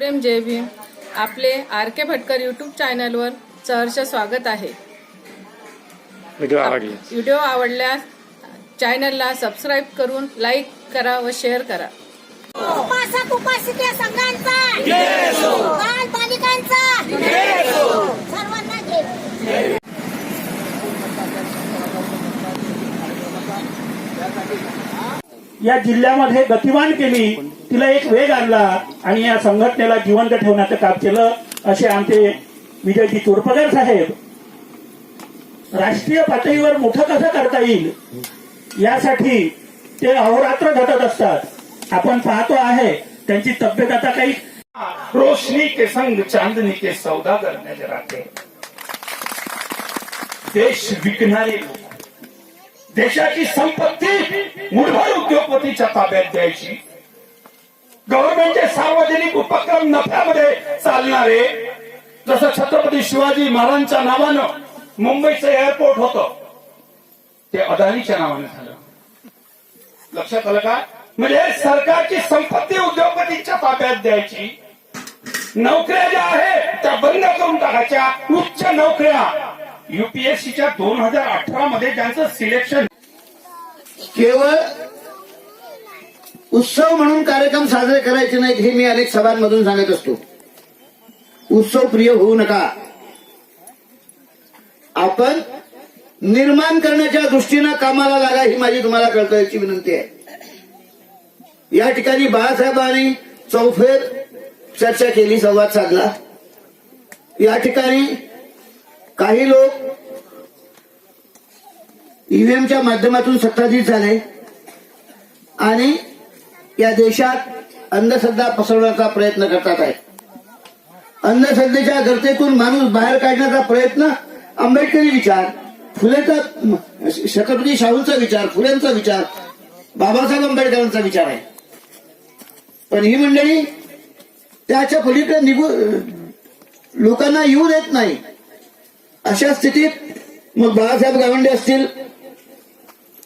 प्रेम जय भीम. आपले आर के भटकर यूट्यूब चॅनलवर सहर्ष स्वागत आहे. व्हिडिओ आवडले. व्हिडिओ आवडल्यास चॅनलला सबस्क्राईब करून लाईक करा व शेअर करा. उपासक उपासिका संघांचा. बाल बालिकांचा सर्वांना जय या जिल्ह्यामध्ये गतिमान केली तिला एक वेग आणला आणि या संघटनेला जिवंत ठेवण्याचं काम केलं असे आमचे विजयजी चोरपगार साहेब. राष्ट्रीय पातळीवर मोठं कसं करता येईल यासाठी ते अहोरात्र झटत असतात. आपण पाहतो आहे त्यांची तब्येत आता काही रोशनी के संग चांदनी के सौदागर नजर आते देश विकणारे लोक देशाची संपत्ती मुठभर उद्योगपतीच्या ताब्यात द्यायची. गव्हर्नमेंटचे सार्वजनिक उपक्रम नफ्यामध्ये चालणारे जसं छत्रपती शिवाजी महाराजांच्या नावानं मुंबईचं एअरपोर्ट होतं ते अदानीच्या नावाने झालं. लक्षात आलं का? म्हणजे सरकारची संपत्ती उद्योगपतीच्या ताब्यात द्यायची. नोकऱ्या ज्या आहेत त्या बंद करून टाकायच्या. उच्च नोकऱ्या. युपीएससीच्या दोन हजार अठरा मध्ये ज्यांचं सिलेक्शन केवळ उत्सव म्हणून कार्यक्रम साजरे करायचे नाहीत हे मी अनेक सभांमधून सांगत असतो. उत्सव प्रिय होऊ नका. आपण निर्माण करण्याच्या दृष्टीनं कामाला लागा ही माझी तुम्हाला कळकळीची विनंती आहे. या ठिकाणी बाळासाहेबांनी चौफेर चर्चा केली संवाद साधला. या ठिकाणी काही लोक ईव्हीएमच्या माध्यमातून सत्ताधीश झाले आणि या देशात अंधश्रद्धा पसरवण्याचा प्रयत्न करतात आहे अंधश्रद्धेच्या गर्तेतून माणूस बाहेर काढण्याचा प्रयत्न आंबेडकरी विचार फुलेचा छत्रपती शाहूंचा विचार फुलेंचा विचार बाबासाहेब आंबेडकरांचा विचार आहे. पण ही मंडळी त्याच्या पलीकडे निघू लोकांना येऊ देत नाही. अशा स्थितीत मग बाळासाहेब गावंडे असतील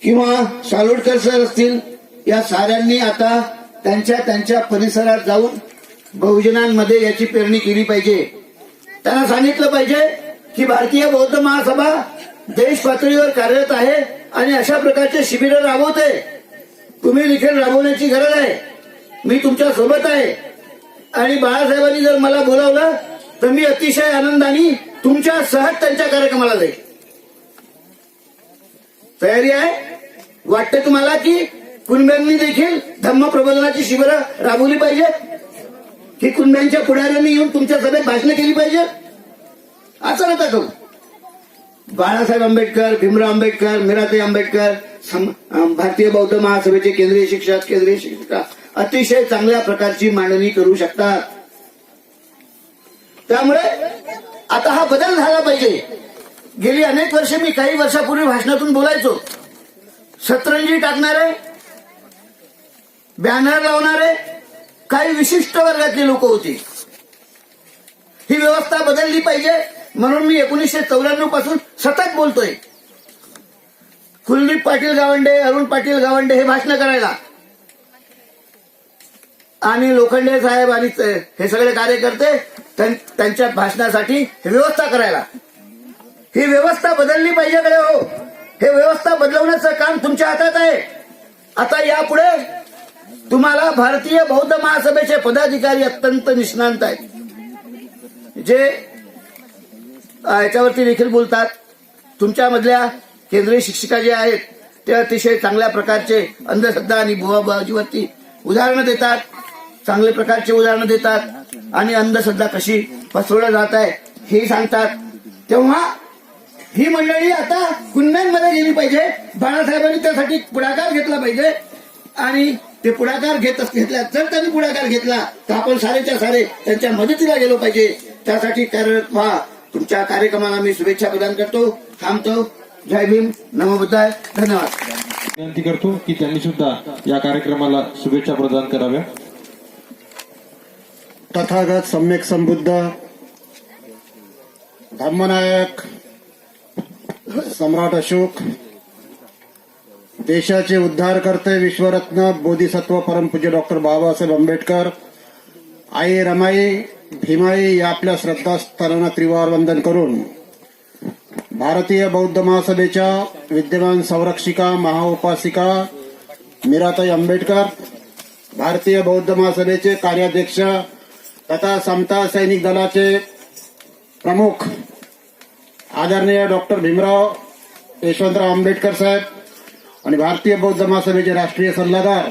किंवा सालोडकर सर असतील या साऱ्यांनी आता त्यांच्या त्यांच्या परिसरात जाऊन बहुजनांमध्ये याची पेरणी केली पाहिजे. त्यांना सांगितलं पाहिजे की भारतीय बौद्ध महासभा देश पातळीवर कार्यरत आहे आणि अशा प्रकारचे शिबिर राबवते. तुम्ही देखील राबवण्याची गरज आहे. मी तुमच्यासोबत आहे. आणि बाळासाहेबांनी जर मला बोलावलं तर मी अतिशय आनंदाने तुमच्या सहज त्यांच्या कार्यक्रमाला जाईल. तयारी आहे? वाटतं तुम्हाला की कुणब्यांनी देखील धम्म प्रबोधनाची शिबिरं राबवली पाहिजे? की कुणब्यांच्या पुढाऱ्यांनी येऊन तुमच्या सभेत भाषणं केली पाहिजे? असं नका करू. बाळासाहेब आंबेडकर भीमराव आंबेडकर मिराते आंबेडकर भारतीय बौद्ध महासभेचे केंद्रीय शिक्षक केंद्रीय शिक्षिका अतिशय चांगल्या प्रकारची मांडणी करू शकतात. त्यामुळे आता हा बदल झाला पाहिजे. गेली अनेक वर्षे मी काही वर्षापूर्वी भाषणातून बोलायचो. सतरंजी टाकणारे बॅनर लावणारे काही विशिष्ट वर्गातली लोक होती. ही व्यवस्था बदलली पाहिजे म्हणून मी एकोणीसशे चौऱ्याण्णवपासून सतत बोलतोय. कुलदीप पाटील गावंडे अरुण पाटील गावंडे हे भाषण करायला. आणि लोखंडे साहेब आणि हे सगळे कार्यकर्ते त्यां- त्यांच्या भाषणासाठी व्यवस्था करायला. ही व्यवस्था बदलली पाहिजे कडे हो. हे व्यवस्था बदलवण्याचं काम तुमच्या हातात आहे. आता यापुढे तुम्हाला भारतीय बौद्ध महासभेचे पदाधिकारी अत्यंत निष्णांत आहेत. जे याच्यावरती देखील बोलतात. तुमच्यामधल्या केंद्रीय शिक्षिका जे आहेत ते अतिशय चांगल्या प्रकारचे अंधश्रद्धा आणि भुवाबाजीवरती उदाहरणं देतात. चांगले प्रकारचे उदाहरणं देतात. आणि अंधश्रद्धा कशी पसरवल्या जात आहे हे सांगतात. तेव्हा ही मंडळी आता गुन्ह्यांमध्ये गेली पाहिजे. बाळासाहेबांनी त्यासाठी पुढाकार घेतला पाहिजे. आणि ते पुढाकार घेत घेतला जर त्यांनी पुढाकार घेतला तर आपण सारेच्या सारे त्यांच्या मदतीला गेलो पाहिजे. त्यासाठी कार्यरत व्हा तुमच्या कार्यक्रमाला मी शुभेच्छा प्रदान करतो. थांबतो. जय भीम. नमोबुद्धाय धन्यवाद. विनंती करतो की त्यांनी सुद्धा या कार्यक्रमाला शुभेच्छा प्रदान कराव्या. तथागत सम्यक संबुद्ध धर्मनायक सम्राट अशोक देशाचे उद्धारकर्ते विश्वरत्न बोधिसत्व परमपूज्य डॉक्टर बाबासाहेब आंबेडकर आई रमाई भीमाई या आपल्या श्रद्धास्थानांना त्रिवार वंदन करून भारतीय बौद्ध महासभेच्या विद्यमान संरक्षिका महाउपासिका मीराताई आंबेडकर भारतीय बौद्ध महासभेचे कार्याध्यक्ष तथा समता सैनिक दलाचे प्रमुख आदरणीय डॉक्टर भीमराव यशवंतराव आंबेडकर साहेब आणि भारतीय बौद्ध महासभेचे राष्ट्रीय सल्लागार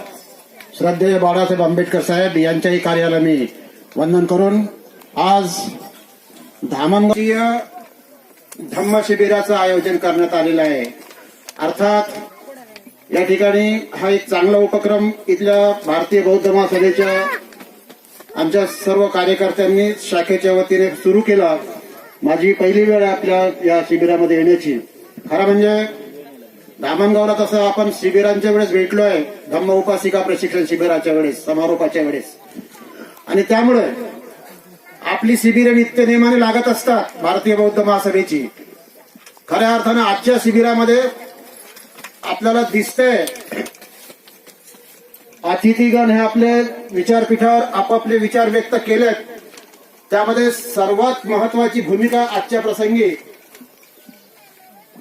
श्रद्धेय बाळासाहेब आंबेडकर साहेब यांच्याही कार्याला मी वंदन करून आज धामणगावीय धम्म शिबिराचं आयोजन करण्यात आलेलं आहे. अर्थात या ठिकाणी हा एक चांगला उपक्रम इथल्या भारतीय बौद्ध महासभेच्या आमच्या सर्व कार्यकर्त्यांनी शाखेच्या वतीने सुरू केला. माझी पहिली वेळ आहे आपल्या या शिबिरामध्ये येण्याची. खरं म्हणजे धामणगावला तसं आपण शिबिरांच्या वेळेस भेटलोय धम्म उपासिका प्रशिक्षण शिबिराच्या वेळेस समारोपाच्या वेळेस. आणि त्यामुळे आपली शिबिर नित्य नियमाने लागत असतात भारतीय बौद्ध महासभेची. खऱ्या अर्थानं आजच्या शिबिरामध्ये आपल्याला दिसतंय अतिथीगण हे आपले विचारपीठावर आपापले विचार व्यक्त केलेत. त्यामध्ये सर्वात महत्वाची भूमिका आजच्या प्रसंगी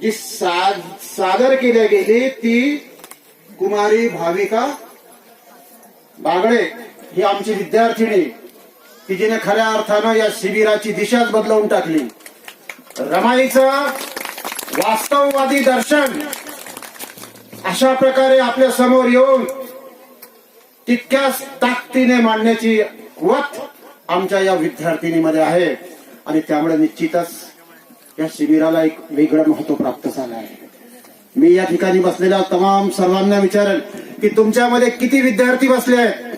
जी सा- सादर केली गेली ती कुमारी भाविका बागडे ही आमची विद्यार्थिनी. की जिने खऱ्या अर्थानं या शिबिराची दिशाच बदलवून टाकली. रमाईचं वास्तववादी दर्शन अशा प्रकारे आपल्यासमोर येऊन तितक्याच ताकदीने मांडण्याची कुवत आमच्या या विद्यार्थिनीमध्ये आहे. आणि त्यामुळे निश्चितच या शिबिराला एक वेगळं महत्त्व प्राप्त झालं आहे. मी या ठिकाणी बसलेल्या तमाम सर्वांना विचारेल की तुमच्यामध्ये किती विद्यार्थी बसले आहेत?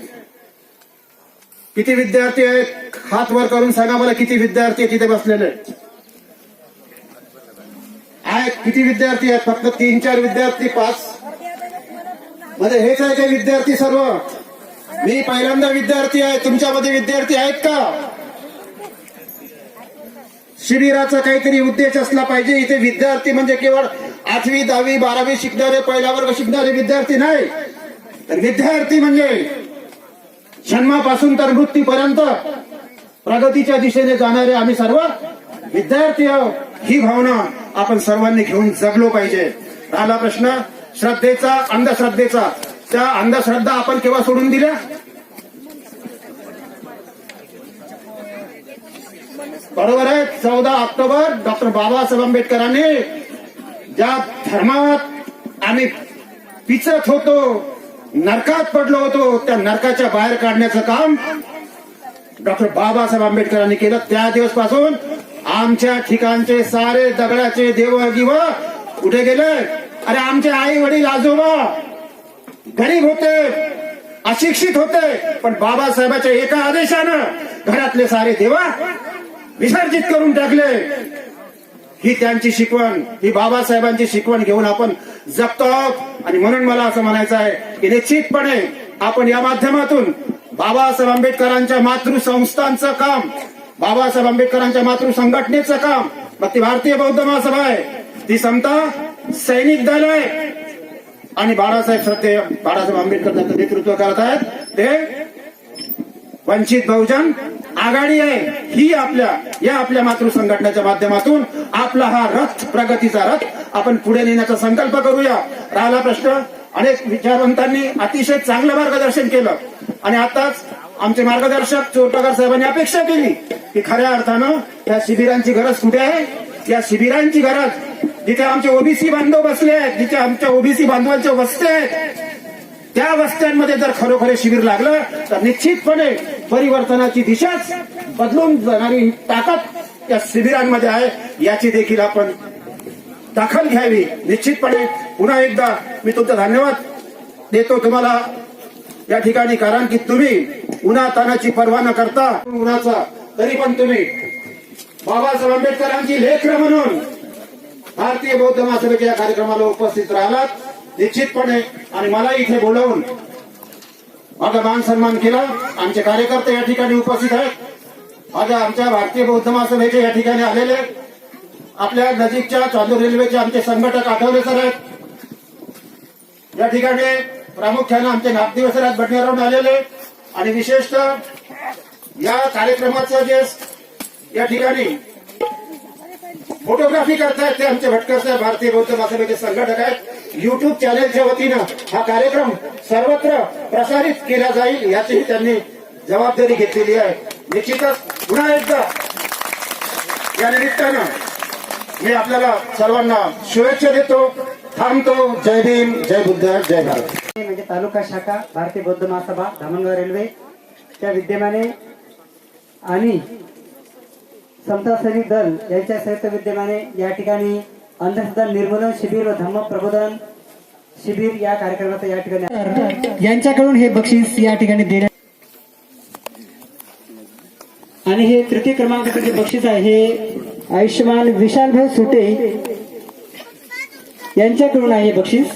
किती विद्यार्थी आहेत? हात वर करून सांगा मला किती विद्यार्थी आहेत तिथे बसलेले? आहेत किती विद्यार्थी आहेत? फक्त तीन चार विद्यार्थी पाच? मध्ये हेच आहे ते विद्यार्थी सर्व. मी पहिल्यांदा विद्यार्थी आहे. तुमच्यामध्ये विद्यार्थी आहेत का? शिबिराचा काहीतरी उद्देश असला पाहिजे. इथे विद्यार्थी म्हणजे केवळ आठवी दहावी बारावी शिकणारे पहिला वर्ग शिकणारे विद्यार्थी नाही. तर विद्यार्थी म्हणजे जन्मापासून तर मृत्यूपर्यंत प्रगतीच्या दिशेने जाणारे आम्ही सर्व विद्यार्थी आहोत. ही भावना आपण सर्वांनी घेऊन जगलो पाहिजे. राहिला प्रश्न श्रद्धेचा अंधश्रद्धेचा. त्या अंधश्रद्धा आपण केव्हा सोडून दिल्या? बरोबर आहे. चौदा ऑक्टोबर डॉक्टर बाबासाहेब आंबेडकरांनी ज्या धर्मात आम्ही पिचत होतो नरकात पडलो होतो त्या नरकाच्या बाहेर काढण्याचं काम डॉक्टर बाबासाहेब आंबेडकरांनी केलं. त्या दिवसपासून आमच्या ठिकाणचे सारे दगडाचे देवगिव कुठे गेले? अरे आमचे आई वडील आजोबा गरीब होते अशिक्षित होते पण बाबासाहेबाच्या एका आदेशानं घरातले सारे देवा विसर्जित करून टाकले. ही त्यांची शिकवण ही बाबासाहेबांची शिकवण घेऊन आपण जगतो. आहोत आणि म्हणून मला असं म्हणायचं आहे की निश्चितपणे आपण या माध्यमातून बाबासाहेब आंबेडकरांच्या मातृसंस्थांचं काम बाबासाहेब आंबेडकरांच्या मातृ संघटनेचं काम मग ती भारतीय बौद्ध महासभा आहे. ती समता सैनिक दल आहे. आणि बाळासाहेब सत्य बाळासाहेब आंबेडकर त्यांचं नेतृत्व करत आहेत. ते वंचित बहुजन आघाडी आहे. ही आपल्या या आपल्या मातृ संघटनेच्या माध्यमातून आपला हा रथ प्रगतीचा रथ आपण पुढे नेण्याचा संकल्प करूया. राहिला प्रश्न? अनेक विचारवंतांनी अतिशय चांगलं मार्गदर्शन केलं. आणि आताच आमचे मार्गदर्शक चोरटकर साहेबांनी अपेक्षा केली की खऱ्या अर्थानं या शिबिरांची गरज कुठे आहे? या शिबिरांची गरज जिथे आमचे ओबीसी बांधव बसले आहेत जिथे आमच्या ओबीसी बांधवांच्या वस्ते आहेत त्या वस्त्यांमध्ये जर खरोखर शिबिर लागलं तर निश्चितपणे परिवर्तनाची दिशाच बदलून जाणारी ताकद या शिबिरांमध्ये आहे. याची देखील आपण दखल घ्यावी. निश्चितपणे पुन्हा एकदा मी तुमचा धन्यवाद देतो तुम्हाला. या ठिकाणी कारण की तुम्ही उन्हा तानाची पर्वा न करता उन्हाचा तरी पण तुम्ही बाबासाहेब आंबेडकरांची लेकर म्हणून भारतीय बौद्ध महासभेच्या या कार्यक्रमाला उपस्थित राहिलात. निश्चितपणे आणि मला इथे बोलवून माझा मान सन्मान केला. आमचे कार्यकर्ते या ठिकाणी उपस्थित आहेत. आज आमच्या भारतीय बौद्ध महासभेचे या ठिकाणी आलेले आपल्या नजीकच्या चांदूर रेल्वेचे आमचे संघटक आठवले सर आहेत. या ठिकाणी प्रामुख्याने आमचे नागदिवस आहेत बडनेरावून आलेले आणि विशेषतः या कार्यक्रमाचं जे या ठिकाणी फोटोग्राफी करतायत ते आमचे भटकर साहेब भारतीय बौद्ध महासभेचे संघटक आहेत. युट्यूब चॅनेलच्या वतीनं हा कार्यक्रम सर्वत्र प्रसारित केला जाईल याचीही त्यांनी जबाबदारी घेतलेली आहे. निश्चितच पुन्हा एकदा या निमित्तानं मी आपल्याला सर्वांना शुभेच्छा देतो. थांबतो. जय भीम जय बुद्ध जय भारत. म्हणजे तालुका शाखा भारतीय बौद्ध महासभा धामणगाव रेल्वे च्या विद्यमाने आणि समता दल यांच्या संयुक्त विद्यमाने या ठिकाणी अंधश्रद्धा निर्मूलन शिबिर व धम्म प्रबोधन शिबिर या कार्यक्रमाचं या ठिकाणी यांच्याकडून हे बक्षीस या ठिकाणी देण्यात आणि हे तृतीय क्रमांकाचं जे बक्षीस आहे हे आयुष्यमान विशालभाऊ सुटे यांच्याकडून आहे हे बक्षीस.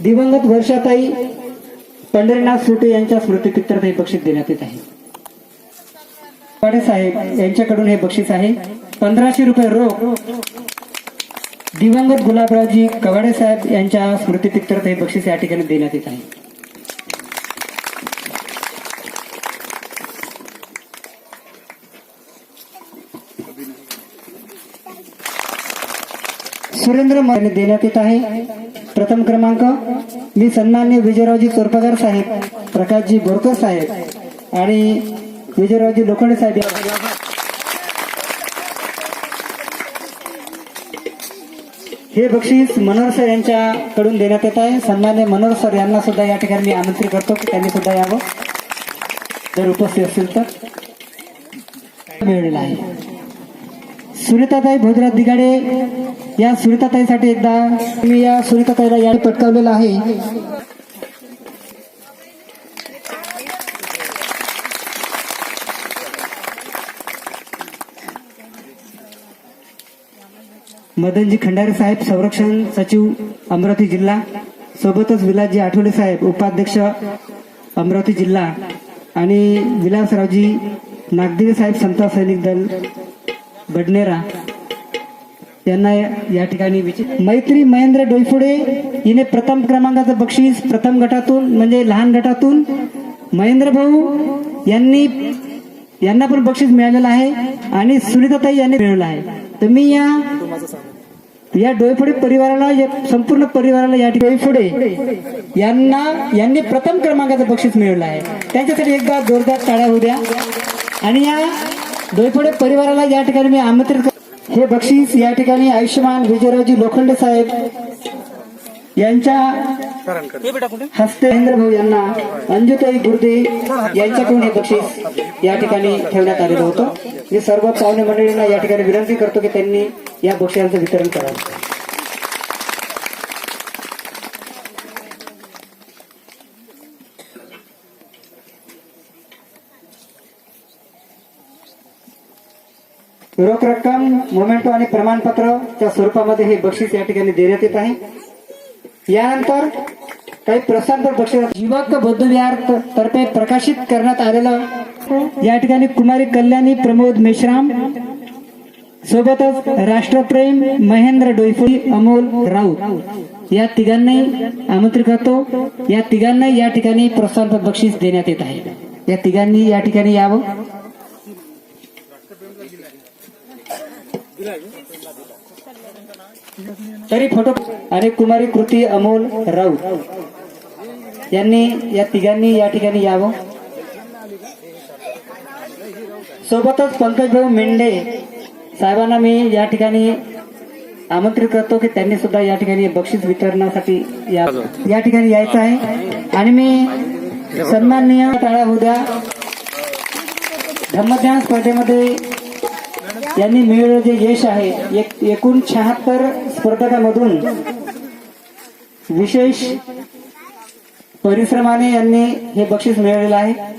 दिवंगत वर्षाताई पंढरीनाथ सुटे यांच्या स्मृतीपित्तर्थ हे बक्षीस देण्यात येत आहे. पाटे साहेब यांच्याकडून हे बक्षीस आहे. पंधराशे रुपये रोख दिवंगत गुलाबरावजी कवाडे साहेब यांच्या स्मृतीपित्तर्थ हे बक्षीस या ठिकाणी देण्यात येत आहे. सुरेंद्र यांनी देण्यात येत आहे. प्रथम क्रमांक मी सन्मान्य विजयरावजी चोरपगार साहेब प्रकाशजी बोरकर साहेब आणि विजयरावजी लोखंडे साहेब या- हे बक्षीस मनोहर सर यांच्याकडून देण्यात येत आहे. सन्मान्य मनोहर सर यांना सुद्धा या ठिकाणी मी आमंत्रित करतो की त्यांनी सुद्धा यावं. जर उपस्थित असेल तर. मिळलेला आहे. सुनीताताई भोजराज दिगाडे या सुनीताताईसाठी एकदा मी या सुनीताताईला याने पटकावलेला आहे. मदनजी खंडारे साहेब संरक्षण सचिव अमरावती जिल्हा सोबतच विलासजी आठवले साहेब उपाध्यक्ष अमरावती जिल्हा आणि विलासरावजी नागदिवे साहेब समता सैनिक दल बडनेरा यांना या ठिकाणी विचार मैत्री महेंद्र डोईफुडे हिने प्रथम क्रमांकाचं बक्षीस प्रथम गटातून म्हणजे लहान गटातून महेंद्र भाऊ यांनी यांना पण बक्षीस मिळालेलं आहे आणि सुनीताताई यांनी मिळवलं आहे. तर मी या या डोईफोडे परिवाराला या संपूर्ण परिवाराला या ठिकाणी डोईफोडे यांना यांनी प्रथम क्रमांकाचं बक्षीस मिळवलं आहे. त्यांच्यासाठी एकदा जोरदार टाळ्या होऊ द्या. आणि या डोईफोडे परिवाराला या ठिकाणी मी आमंत्रित हे बक्षीस या ठिकाणी आयुष्यमान विजयरावजी लोखंडे साहेब यांच्या हस्ते भाऊ यांना अंजुताई गुर्दे यांच्याकडून हे बक्षीस या ठिकाणी ठेवण्यात आलेलं होतं. मी सर्व पाहुणे मंडळींना या ठिकाणी विनंती करतो की त्यांनी या बक्षिसांचं वितरण करावं. रोख रक्कम मोमेंटो आणि प्रमाणपत्रच्या स्वरूपामध्ये हे बक्षीस या ठिकाणी देण्यात येत आहे. यानंतर काही प्रसाद बक्षीस युवक बौद्ध विहार तर्फे प्रकाशित करण्यात आलेलं या ठिकाणी कुमारी कल्याणी प्रमोद मेश्राम सोबतच राष्ट्रप्रेम महेंद्र डोईफुली अमोल राऊत. या तिघांनाही आमंत्रित करतो. या तिघांना या ठिकाणी प्रोत्साहन बक्षीस देण्यात येत आहे. या तिघांनी या ठिकाणी यावं. तरी फोटो आणि कुमारी कृती अमोल राऊत. यांनी या तिघांनी या ठिकाणी यावं. सोबतच पंकजभाऊ मेंढे साहेबांना मी या ठिकाणी आमंत्रित करतो की त्यांनी सुद्धा या ठिकाणी बक्षीस वितरणासाठी या या ठिकाणी यायचं आहे. आणि मी सन्माननीय टाळा उद्या धम्मज्ञान स्पर्धेमध्ये यांनी मिळवलेलं जे यश आहे एक- एकूण शहात्तर स्पर्धकांमधून विशेष परिश्रमाने यांनी हे बक्षीस मिळवलेलं आहे.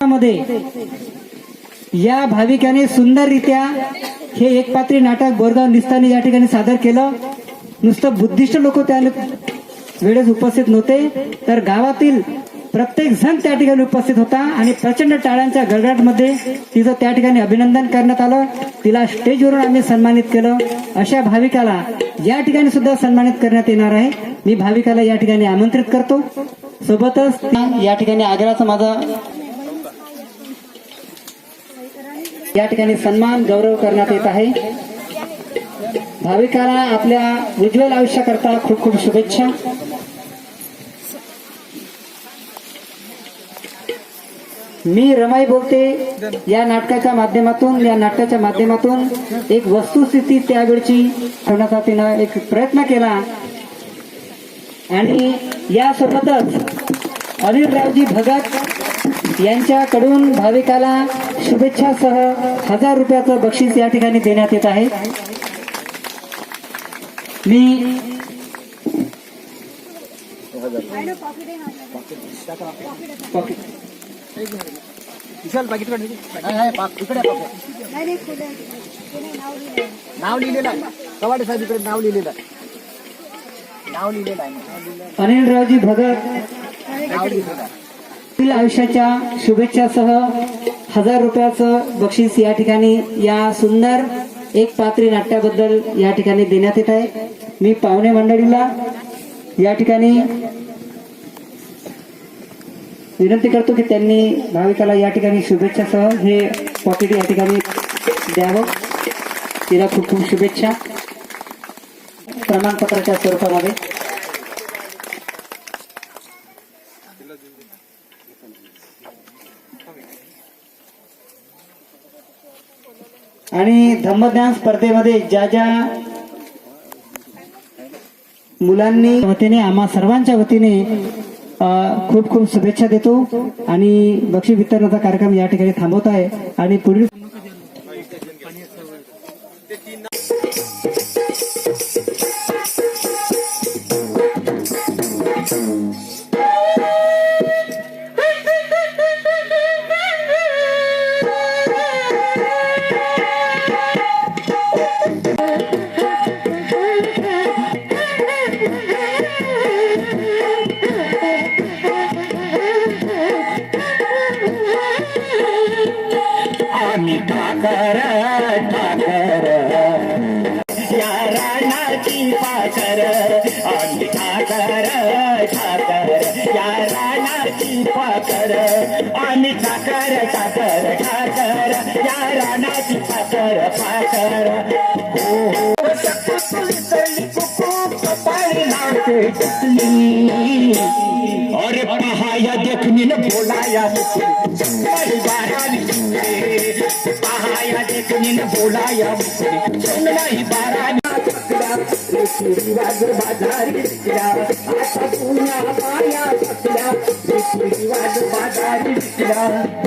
मध्ये या भाविकाने सुंदररित्या हे एक पात्री नाटक बोरगाव निस्तानी या ठिकाणी सादर केलं. नुसतं बुद्धिस्ट लोक त्या वेळेस उपस्थित नव्हते तर गावातील प्रत्येक जण त्या ठिकाणी उपस्थित होता आणि प्रचंड टाळ्यांच्या गडगडाटमध्ये तिचं त्या ठिकाणी अभिनंदन करण्यात आलं. तिला स्टेजवरून आम्ही सन्मानित केलं. अशा भाविकाला या ठिकाणी सुद्धा सन्मानित करण्यात येणार आहे. मी भाविकाला या ठिकाणी आमंत्रित करतो. सोबतच या ठिकाणी आग्र्याचा माझं या ठिकाणी सन्मान गौरव करण्यात येत आहे. भाविकाला आपल्या उज्ज्वल आयुष्याकरता खूप खूप शुभेच्छा. मी रमाई बोलते. या नाटकाच्या माध्यमातून या नाटकाच्या माध्यमातून एक वस्तुस्थिती त्यावेळची ठेवण्याचा तिनं एक प्रयत्न केला. आणि यासोबतच अनिलरावजी भगत यांच्याकडून भाविकाला शुभेच्छासह हजार रुपयाचं बक्षीस या ठिकाणी देण्यात येत आहे. मी पॉकेट. नाव लिहिलेलं आहे. कवाडे साहेब इकडे नाव लिहिलेलं आहे. नाव लिहिलेलं आहे. अनिलरावजी भगत. नाव लिहिलेलं आयुष्याच्या शुभेच्छासह हजार रुपयाचं बक्षीस या ठिकाणी या सुंदर एक पात्री नाट्याबद्दल या ठिकाणी देण्यात येत आहे. मी पाहुणे मंडळीला या ठिकाणी विनंती करतो की त्यांनी भाविकाला या ठिकाणी शुभेच्छासह हे पॉकेट या ठिकाणी द्यावं. तिला खूप खूप शुभेच्छा. प्रमाणपत्राच्या स्वरूपामध्ये. आणि धम्मज्ञान स्पर्धेमध्ये ज्या ज्या मुलांनी वतीने आम्हा सर्वांच्या वतीने खूप खूप शुभेच्छा देतो आणि बक्षीस वितरणाचा कार्यक्रम या ठिकाणी थांबवत आहे. आणि पुढील पाखर पाखर हो अरे पहाया देखणी न बोलाया पहाया देखणी न बोलाया बाजारी आता पुण्या पकल्या रिवाज बाजारी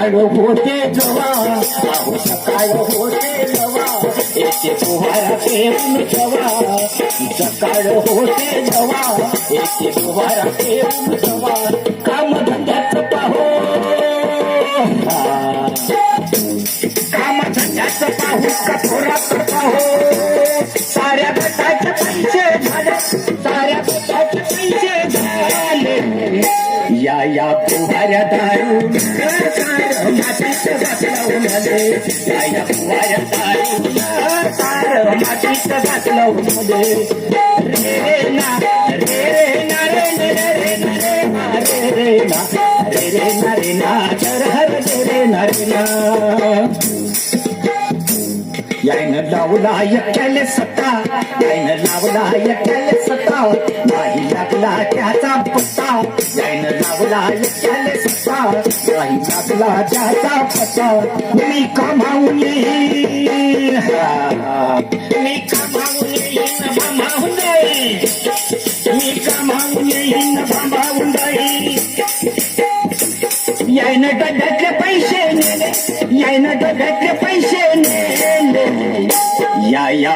सकाळ होते जवा अहो सकाळ होते जवा एके पोहारा पेरून जवा सकाळ होते जवा एके पोहारा पेरून जवा काम धंद्यात कामधंद्याचं पाहू कठोराचं पाहू साऱ्या गटाचे पैसे झाले साऱ्या गटाचे पैसे झाले या या पोहाऱ्या दारू सार मातीच घातलं मध्ये या या पोहाऱ्या दारू सार मातीच घातलं मध्ये रे ना रे रे ना रे रे रे ना रे ना रे रे ना रे रे ना रे ना तर हर रे रे ना रे ना यायनं लावला एकट्याले सत्ता यायनं लावला एकट्याले सत्ता. नाही लागला त्याचा पत्ता यायनं लावला एकट्याले सत्ता. नाही लागला त्याचा पत्ता मी कमावून येईन. मी कमावून येईन भामावून जाईन. मी कमावून येईन भामावून जाईन. यायनं डब्यातले पैसे. यायनं डब्यातले पैसे. या या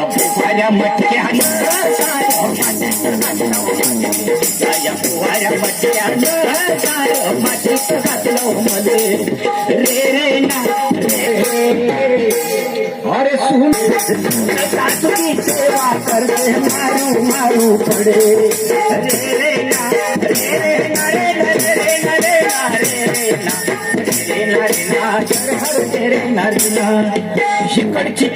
मातीत घातलं या या फुफाऱ्या मटक्यानं सारं मातीत घातलं मध्ये रे रे ना रे अरे सुन. सासुरी सेवा करते मारू मारू पडे रे रे ना. शिकडची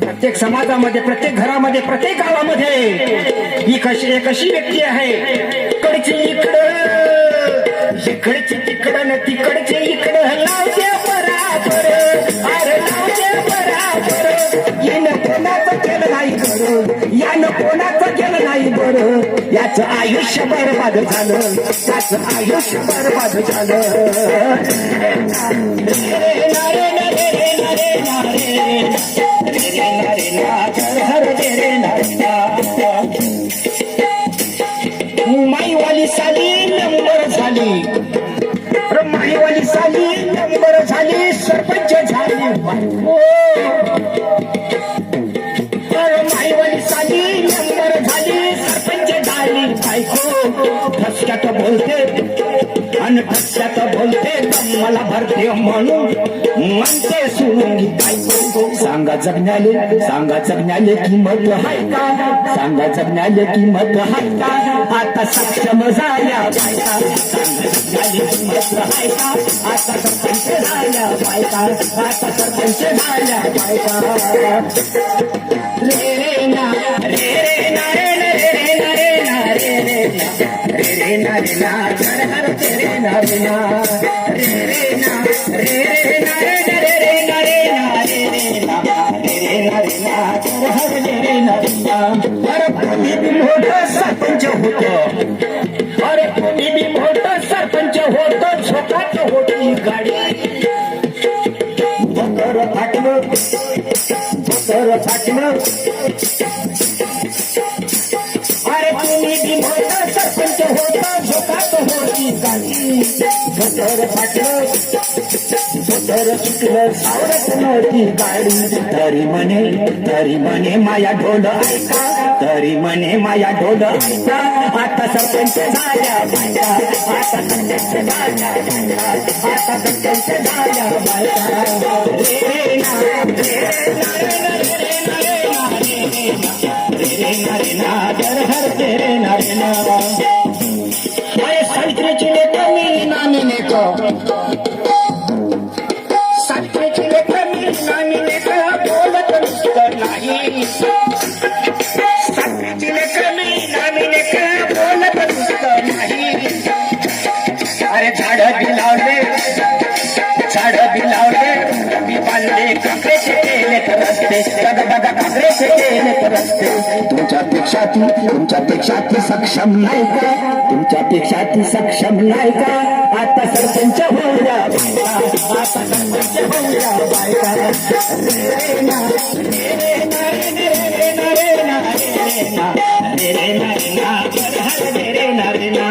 प्रत्येक समाजामध्ये प्रत्येक घरामध्ये प्रत्येक गावामध्ये ही कशी एक अशी व्यक्ती आहे. कडची इकडं इकडची तिकडं न तिकडचे इकडं. लावते बराबर अरे लावते बराबर. बरं यानं कोणाचं केलं नाही बरं याच आयुष्य बरबाद झालं त्याच आयुष्य बरबाद झालं बायको फसक्यात बोलते. आणि फसक्यात बोलते मला भरते म्हणून म्हणते सुनंगी सांगा जगण्याले सांगा जगण्याले किंमत हाय का? सांगा जगण्याले किंमत हाय का? आता सक्षम झाल्या बायका. सांगा जगण्याले किंमत हाय का? आता सरपंच झाल्या बायका. आता सरपंच झाल्या बायका. रे रे ना रे रे रे ना रे ना हर हर तेरे ना रे रे ना रे रे ना रे रे रे ना रे ना रे रे ना रे रे ना हर हर रे रे अरे कोणी बी मोठं सरपंच होतं अरे कोणी बी मोठं सरपंच होतं झोकात होती गाडी भोकर फाटलं भोकर फाटलं तरी म्हणे तरी म्हणे माया ढोल ऐका तरी म्हणे माया ढोल ऐका आता झाल्या आता झाल्या आता सरपंच झाल्या तुमच्यापेक्षा ती तुमच्यापेक्षा ती सक्षम नाही का? तुमच्यापेक्षा ती सक्षम नाही का? आता सरपंच होऊया. आता सरपंच होऊया. बायका रे ना रे रे ना रे रे ना रे ना रे ना रे रे ना रे ना रे रे ना रे ना